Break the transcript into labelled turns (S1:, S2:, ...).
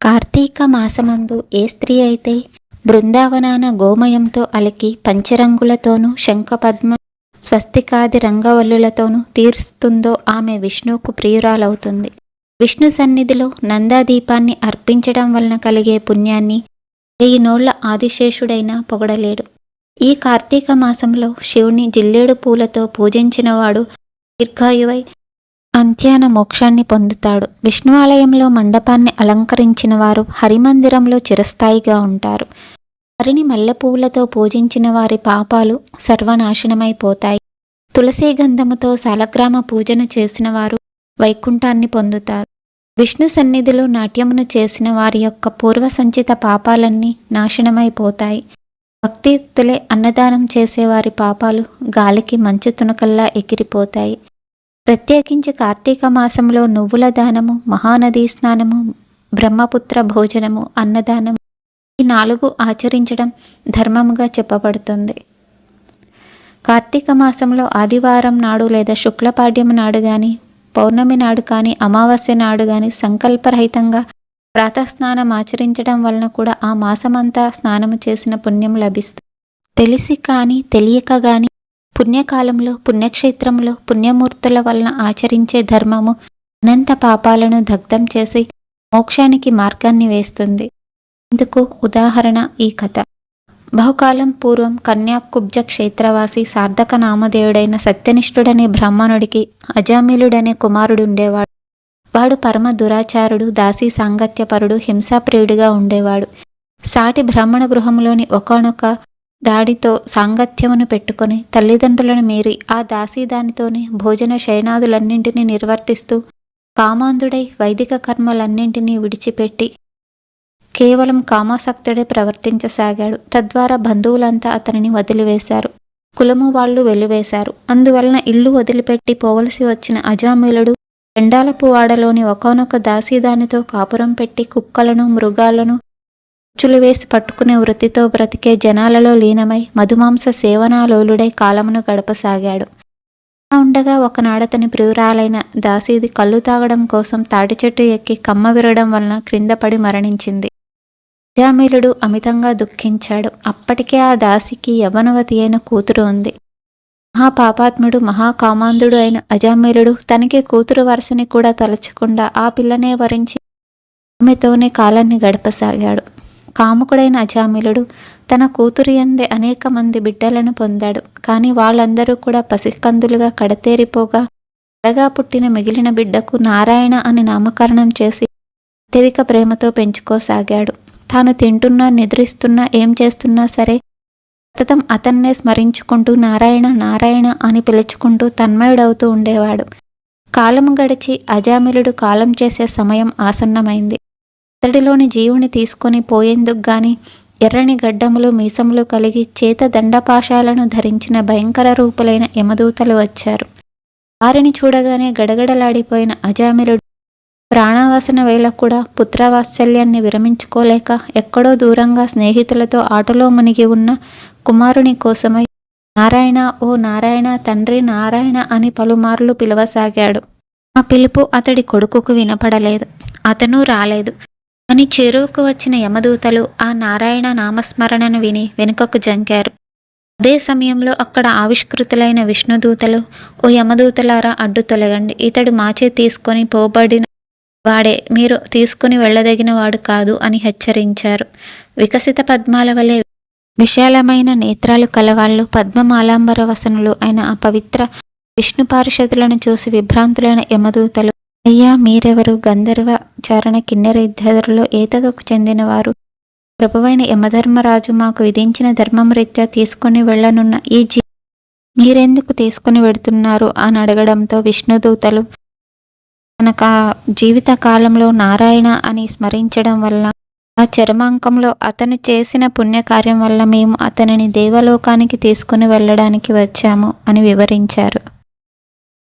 S1: కార్తీక మాసమందు ఏ స్త్రీ అయితే బృందావనాన గోమయంతో అలికి పంచరంగులతోనూ శంఖపద్మ స్వస్తికాది రంగవల్లులతోనూ తీరుస్తుందో ఆమె విష్ణువుకు ప్రియురాలవుతుంది. విష్ణు సన్నిధిలో నందాదీపాన్ని అర్పించడం వలన కలిగే పుణ్యాన్ని వెయ్యి నోళ్ళ ఆదిశేషుడైనా పొగడలేడు. ఈ కార్తీక మాసంలో శివుని జిల్లేడు పూలతో పూజించినవాడు దీర్ఘాయువై అంత్యాన మోక్షాన్ని పొందుతాడు. విష్ణువాలయంలో మండపాన్ని అలంకరించిన వారు హరిమందిరంలో చిరస్థాయిగా ఉంటారు. హరిని మల్లెపూలతో పూజించిన వారి పాపాలు సర్వనాశనమైపోతాయి. తులసీ గంధముతో సాలగ్రామ పూజను చేసిన వారు వైకుంఠాన్ని పొందుతారు. విష్ణు సన్నిధిలో నాట్యమును చేసిన వారి యొక్క పూర్వ సంచిత పాపాలన్నీ నాశనమైపోతాయి. భక్తియుక్తులే అన్నదానం చేసేవారి పాపాలు గాలికి మంచు తునకల్లా ఎగిరిపోతాయి. ప్రత్యేకించి కార్తీక మాసంలో నువ్వుల దానము మహానదీ స్నానము బ్రహ్మపుత్ర భోజనము అన్నదానము ఈ నాలుగు ఆచరించడం ధర్మముగా చెప్పబడుతుంది. కార్తీక మాసంలో ఆదివారం నాడు లేదా శుక్లపాడ్యం నాడు కానీ పౌర్ణమి నాడు కానీ అమావాస్య నాడు కానీ సంకల్పరహితంగా ప్రాతస్నానం ఆచరించడం వలన కూడా ఆ మాసమంతా స్నానము చేసిన పుణ్యం లభిస్తుంది. తెలిసి కానీ తెలియక కానీ పుణ్యకాలంలో పుణ్యక్షేత్రంలో పుణ్యమూర్తుల వలన ఆచరించే ధర్మము అనంత పాపాలను దగ్ధం చేసి మోక్షానికి మార్గాన్ని వేస్తుంది. ఇందుకు ఉదాహరణ ఈ కథ. బహుకాలం పూర్వం కన్యాకుబ్జ క్షేత్రవాసి సార్థక నామదేవుడైన సత్యనిష్ఠుడనే బ్రాహ్మణుడికి అజామిలుడనే కుమారుడు ఉండేవాడు వాడు పరమ దురాచారుడు దాసీ సాంగత్యపరుడు హింసాప్రియుడిగా ఉండేవాడు. సాటి బ్రాహ్మణ గృహంలోని ఒకనొక దాడితో సాంగత్యమును పెట్టుకొని తల్లిదండ్రులను మీరి ఆ దాసీ దానితోనే భోజన శయనాదులన్నింటినీ నిర్వర్తిస్తూ కామాంధుడై వైదిక కర్మలన్నింటినీ విడిచిపెట్టి కేవలం కామాసక్తుడే ప్రవర్తించసాగాడు. తద్వారా బంధువులంతా అతనిని వదిలివేశారు. కులము వాళ్ళు వెలివేశారు అందువలన ఇల్లు వదిలిపెట్టి పోవలసి వచ్చిన అజామిలుడు ఎండాలపువాడలోని ఒకనొక దాసీదానితో కాపురం పెట్టి కుక్కలను మృగాలను ఉచ్చులు వేసి పట్టుకునే వృత్తితో బ్రతికే జనాలలో లీనమై మధుమాంస సేవనాలోలుడై కాలమును గడపసాగాడు. అలా ఉండగా ఒకనాడతని ప్రియురాలైన దాసీది కళ్ళు తాగడం కోసం తాటి చెట్టు ఎక్కి కమ్మ విరడం వలన క్రింద పడి మరణించింది. అజామిలుడు అమితంగా దుఃఖించాడు. అప్పటికే ఆ దాసికి యవనవతి అయిన కూతురు ఉంది. మహాపాపాత్ముడు మహాకామాంధుడు అయిన అజామిలుడు తనకి కూతురు వరుసని కూడా తలచకుండా ఆ పిల్లనే వరించి ఆమెతోనే కాలాన్ని గడపసాగాడు. కాముకుడైన అజామిలుడు తన కూతురు ఎందే అనేక మంది బిడ్డలను పొందాడు. కానీ వాళ్ళందరూ కూడా పసికందులుగా కడతేరిపోగా త్వరగా పుట్టిన మిగిలిన బిడ్డకు నారాయణ అని నామకరణం చేసి అత్యధిక ప్రేమతో పెంచుకోసాగాడు. తాను తింటున్నా నిద్రిస్తున్నా ఏం చేస్తున్నా సరే సతతం అతన్నే స్మరించుకుంటూ నారాయణ నారాయణ అని పిలుచుకుంటూ తన్మయుడవుతూ ఉండేవాడు. కాలం గడిచి అజామిలుడు కాలం చేసే సమయం ఆసన్నమైంది. అతడిలోని జీవుని తీసుకొని పోయేందుకు గాని ఎర్రని గడ్డములు మీసములు కలిగి చేత దండపాశాలను ధరించిన భయంకర రూపులైన యమదూతలు వచ్చారు. వారిని చూడగానే గడగడలాడిపోయిన అజామిలుడు ప్రాణావసన వేళ కూడా పుత్రవాత్సల్యాన్ని విరమించుకోలేక ఎక్కడో దూరంగా స్నేహితులతో ఆటలో మునిగి ఉన్న కుమారుని కోసమై నారాయణ ఓ నారాయణ తండ్రి నారాయణ అని పలుమార్లు పిలవసాగాడు. ఆ పిలుపు అతడి కొడుకుకు వినపడలేదు. అతను రాలేదు. అని చెరువుకు వచ్చిన యమదూతలు ఆ నారాయణ నామస్మరణను విని వెనుకకు జంకారు. అదే సమయంలో అక్కడ ఆవిష్కృతులైన విష్ణుదూతలు ఓ యమదూతలారా అడ్డు తొలగండి. ఇతడు మాచే తీసుకొని పోబడిన వాడే. మీరు తీసుకుని వెళ్ళదగిన వాడు కాదు అని హెచ్చరించారు. వికసిత పద్మాల వలె విశాలమైన నేత్రాలు కలవాళ్ళు పద్మమాలాంబర వసనులు అయిన ఆ పవిత్ర విష్ణు పారిషదులను చూసి విభ్రాంతులైన యమదూతలు అయ్యా మీరెవరు? గంధర్వ చారణ కిన్నెర ఇద్దరులో ఏతగకు చెందినవారు. ప్రభువైన యమధర్మరాజు మాకు విధించిన ధర్మం రీత్యా తీసుకుని వెళ్ళనున్న ఈ జీ మీరెందుకు తీసుకుని వెడుతున్నారు? అని అడగడంతో విష్ణుదూతలు తనక జీవిత కాలంలో నారాయణ అని స్మరించడం వల్ల ఆ చరమాంకంలో అతను చేసిన పుణ్యకార్యం వల్ల మేము అతనిని దేవలోకానికి తీసుకుని వెళ్ళడానికి వచ్చాము అని వివరించారు.